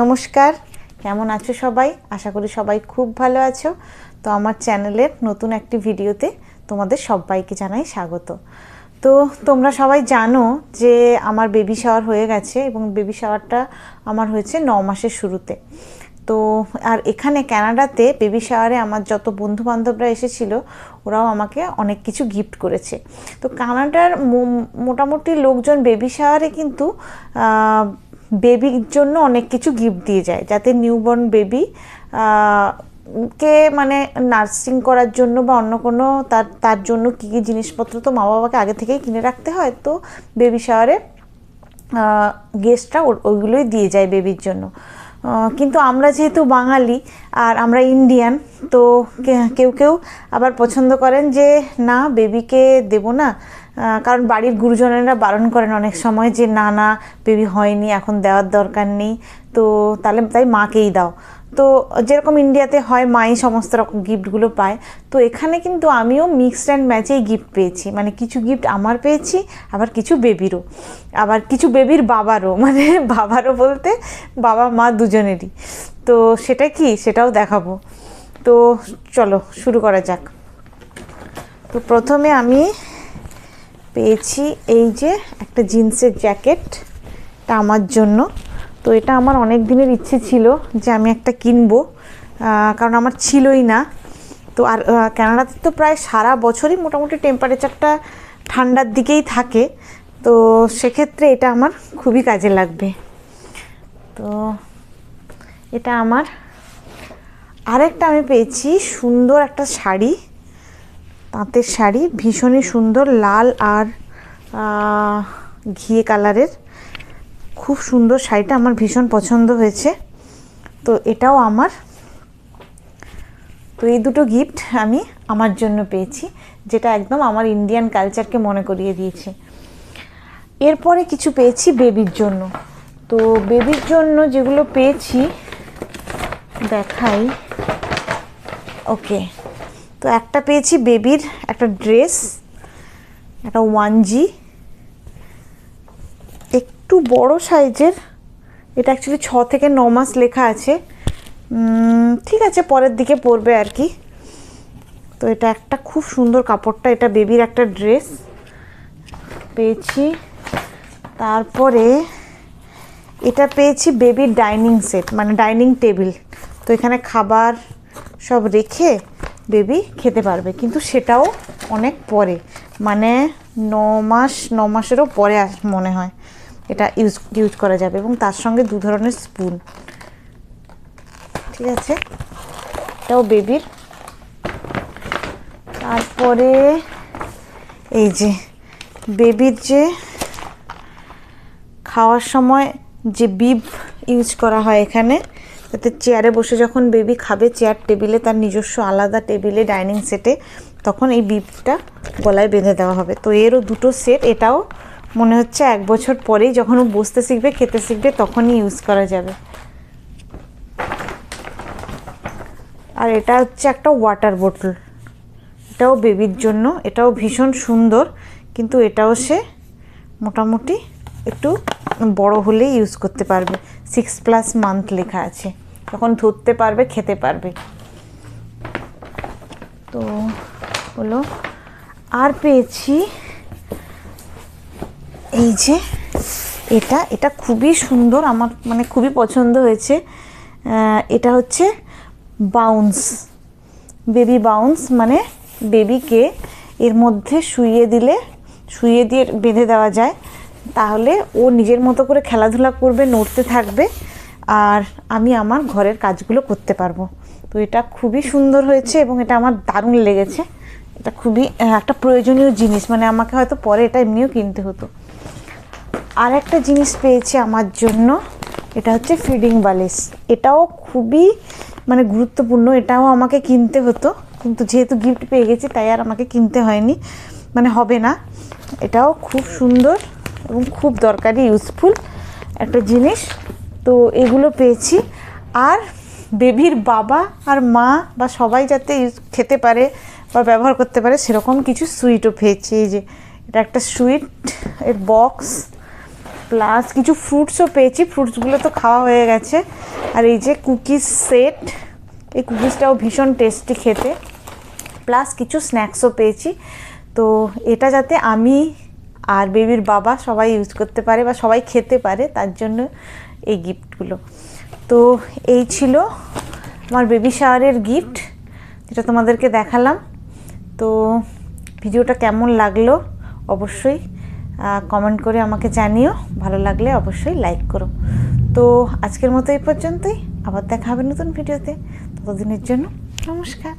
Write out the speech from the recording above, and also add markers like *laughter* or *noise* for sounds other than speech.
নমস্কার, কেমন আছো সবাই? আশা করি সবাই খুব ভালো আছো। তো আমার চ্যানেলের নতুন একটি ভিডিওতে তোমাদের সবাইকে জানাই স্বাগত। তো তোমরা সবাই জানো যে আমার বেবি শাওয়ার হয়ে গেছে এবং বেবি শাওয়ারটা আমার হয়েছে ন মাসের শুরুতে। তো আর এখানে কানাডাতে বেবি শাওয়ারে আমার যত বন্ধু বান্ধবরা এসেছিল, ওরাও আমাকে অনেক কিছু গিফট করেছে। তো কানাডার মোটামুটি লোকজন বেবি শাওয়ারে কিন্তু বেবির জন্য অনেক কিছু গিফট দিয়ে যায়। যাতে নিউবর্ন বেবি কে মানে নার্সিং করার জন্য বা অন্য কোনো তার তার জন্য কী কী জিনিসপত্র তো মা বাবাকে আগে থেকেই কিনে রাখতে হয়, তো বেবি শাওয়ারে গেস্টরা ওইগুলোই দিয়ে যায় বেবির জন্য। কিন্তু আমরা যেহেতু বাঙালি আর আমরা ইন্ডিয়ান তো কেউ কেউ আবার পছন্দ করেন যে, না বেবিকে দেব না। কারণ বাড়ির গুরুজনেরা বারণ করেন অনেক সময় যে, না না, বেবি হয়নি, এখন দেওয়ার দরকার নেই। তো তাহলে তাই মাকেই দাও। তো যেরকম ইন্ডিয়াতে হয়, মাই সমস্ত রকম গিফটগুলো পায়। তো এখানে কিন্তু আমিও মিক্সড অ্যান্ড ম্যাচেই গিফট পেয়েছি। মানে কিছু গিফট আমার পেয়েছি, আবার কিছু বেবিরও আবার কিছু বেবির বাবারও। *laughs* মানে বাবারও বলতে বাবা, মা দুজনেরই। তো সেটা কি? সেটাও দেখাবো। তো চলো, শুরু করা যাক। তো প্রথমে আমি পেয়েছি। এই যে একটা জিন্সের জ্যাকেট এটা আমার জন্য। তো এটা আমার অনেক দিনের ইচ্ছে ছিল যে আমি একটা কিনবো কারণ আমার ছিলই না। তো আর আহ, কানাডাতে তো প্রায় সারা বছরই মোটামুটি টেম্পারেচারটা ঠান্ডার দিকেই থাকে। তো সেক্ষেত্রে এটা আমার খুবই কাজে লাগবে। তো এটা আমার। আরেকটা আমি পেয়েছি সুন্দর একটা শাড়ি। তাঁতের শাড়ি, ভীষণই সুন্দর, লাল আর ঘিয়ে কালারের। খুব সুন্দর শাড়িটা আমার ভীষণ পছন্দ হয়েছে। তো এটাও আমার। তো এই দুটো গিফট আমি আমার জন্য পেয়েছি, যেটা একদম আমার ইন্ডিয়ান কালচারকে মনে করিয়ে দিয়েছে। এরপরে কিছু পেয়েছি বেবির জন্য। তো বেবির জন্য যেগুলো পেয়েছি, দেখাই। ওকে তো একটা পেয়েছি বেবির একটা ড্রেস, একটা ওয়ান জি একটু বড় সাইজের, এটা অ্যাকচুয়ালি ছ থেকে ন মাস লেখা আছে। ঠিক আছে, পরের দিকে পড়বে আর কি। তো এটা একটা খুব সুন্দর কাপড়টা, এটা বেবির একটা ড্রেস। পেয়েছি। তারপরে এটা পেয়েছি বেবির ডাইনিং সেট মানে ডাইনিং টেবিল। তো এখানে খাবার সব রেখে বেবি খেতে পারবে। কিন্তু সেটাও অনেক পরে। মানে ন মাস, ন মাসেরও পরে মনে হয়। এটা ইউজ ইউজ করা যাবে এবং তার সঙ্গে দু ধরনের স্পুন। ঠিক আছে? এটাও বেবির। তারপরে এই যে বেবির যে খাওয়ার সময় যে বিব ইউজ করা হয় এখানে যাতে চেয়ারে বসে যখন বেবি খাবে চেয়ার টেবিলে, তার নিজস্ব আলাদা টেবিলে, ডাইনিং সেটে, তখন এই বিপটা গলায় বেঁধে দেওয়া হবে। তো এরও দুটো সেট, এটাও মনে হচ্ছে এক বছর পরেই যখন ও বসতে শিখবে, খেতে শিখবে, তখনই ইউজ করা যাবে। আর এটা হচ্ছে একটা ওয়াটার বোটল এটাও বেবির জন্য, এটাও ভীষণ সুন্দর, কিন্তু এটাও সে মোটামুটি একটু বড় হলেই ইউজ করতে পারবে। সিক্স প্লাস মান্থ লেখা আছে। তখন ধরতে পারবে, খেতে পারবে। তো হলো আর পেয়েছি এই যে এটা এটা খুবই সুন্দর, আমার মানে খুবই পছন্দ হয়েছে। এটা হচ্ছে বাউন্স বেবি বাউন্স মানে বেবিকে এর মধ্যে শুইয়ে দিলে, শুইয়ে দিয়ে বেঁধে দেওয়া যায়। তাহলে ও নিজের মতো করে খেলাধুলা করবে, নড়তে থাকবে। আর আমি আমার ঘরের কাজগুলো করতে পারব। তো এটা খুবই সুন্দর হয়েছে এবং এটা আমার দারুণ লেগেছে। এটা খুবই একটা প্রয়োজনীয় জিনিস। মানে আমাকে হয়তো পরে এটা এমনিও কিনতে হতো। আর একটা জিনিস পেয়েছি আমার জন্য, এটা হচ্ছে ফিডিং বালিশ। এটাও খুবই মানে গুরুত্বপূর্ণ। এটাও আমাকে কিনতে হতো। কিন্তু যেহেতু গিফট পেয়ে গেছি, তাই আর আমাকে কিনতে হয়নি। মানে হবে না। এটাও খুব সুন্দর এবং খুব দরকারি ইউজফুল একটা জিনিস। তো এগুলো পেয়েছি। আর বেবির বাবা আর মা বা সবাই যাতে খেতে পারে বা ব্যবহার করতে পারে, সেরকম কিছু সুইটও পেয়েছি। এই যে এটা একটা সুইট, এর বক্স, প্লাস কিছু ফ্রুটসও পেয়েছি। ফ্রুটসগুলো তো খাওয়া হয়ে গেছে। আর এই যে কুকিজ সেট, এই কুকিজটাও ভীষণ টেস্টি খেতে। প্লাস কিছু স্ন্যাক্সও পেয়েছি। তো এটা যাতে আমি আর বেবির বাবা সবাই ইউজ করতে পারে বা সবাই খেতে পারে, তার জন্য এই গিফটগুলো। তো এই ছিল আমার বেবি শাওয়ারের গিফট, যেটা তোমাদেরকে দেখালাম। তো ভিডিওটা কেমন লাগল অবশ্যই কমেন্ট করে আমাকে জানিও। ভালো লাগলে অবশ্যই লাইক করো। তো আজকের মতো এই পর্যন্তই। আবার দেখা হবে নতুন ভিডিওতে। ততদিনের জন্য নমস্কার।